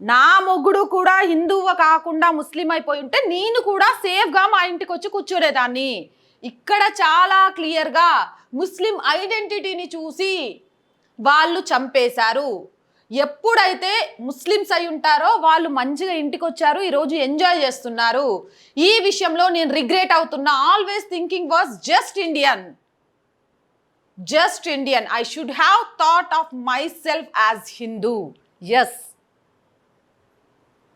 నా మొగుడు కూడా హిందువు కాకుండా ముస్లిం అయిపోయి ఉంటే నేను కూడా సేఫ్గా మా ఇంటికి వచ్చి కూర్చోలేదాన్ని. ఇక్కడ చాలా క్లియర్గా ముస్లిం ఐడెంటిటీని చూసి వాళ్ళు చంపేశారు. ఎప్పుడైతే ముస్లిమ్స్ అయి ఉంటారో వాళ్ళు మంచిగా ఇంటికి వచ్చారు ఈరోజు ఎంజాయ్ చేస్తున్నారు. ఈ విషయంలో నేను రిగ్రెట్ అవుతున్నా. Always thinking was just Indian just Indian I should have thought of myself as Hindu yes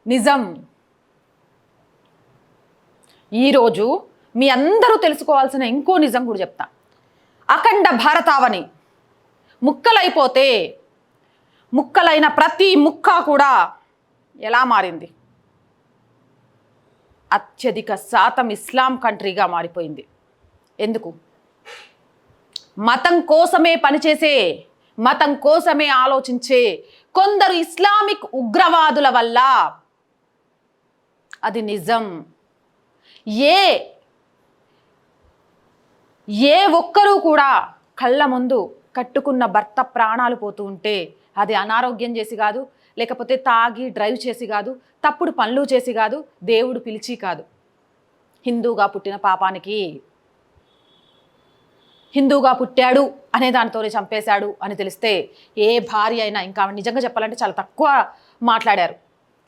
నిజం. ఈరోజు మీ అందరూ తెలుసుకోవాల్సిన ఇంకో నిజం కూడా చెప్తా. అఖండ భారతావని. ముక్కలైపోతే ముక్కలైన ప్రతి ముక్క కూడా ఎలా మారింది? అత్యధిక శాతం ఇస్లాం కంట్రీగా మారిపోయింది. ఎందుకు? మతం కోసమే పనిచేసే మతం కోసమే ఆలోచించే కొందరు ఇస్లామిక్ ఉగ్రవాదుల వల్ల అది నిజం. ఏ ఏ ఒక్కరూ కూడా కళ్ళ ముందు కట్టుకున్న భర్త ప్రాణాలు పోతూ ఉంటే అది అనారోగ్యం చేసి కాదు లేకపోతే తాగి డ్రైవ్ చేసి కాదు తప్పుడు పనులు చేసి కాదు దేవుడు పిలిచి కాదు. హిందూగా పుట్టిన పాపానికి హిందూగా పుట్టాడు అనే దానితోనే చంపేశాడు అని తెలిస్తే ఏ భార్య అయినా ఇంకా నిజంగా చెప్పాలంటే చాలా తక్కువ మాట్లాడారు.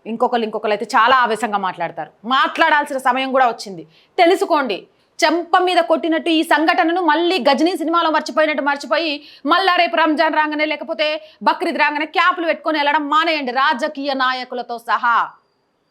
ఇంకొకరు ఇంకొకరు అయితే చాలా ఆవేశంగా మాట్లాడతారు. మాట్లాడాల్సిన సమయం కూడా వచ్చింది. తెలుసుకోండి. చెంప మీద కొట్టినట్టు ఈ సంఘటనను మళ్ళీ గజనీ సినిమాలో మర్చిపోయినట్టు మర్చిపోయి మళ్ళా రేపు రంజాన్ రాగానే లేకపోతే బక్రీద్ రాగానే క్యాపులు పెట్టుకొని వెళ్ళడం మానేయండి. రాజకీయ నాయకులతో సహా.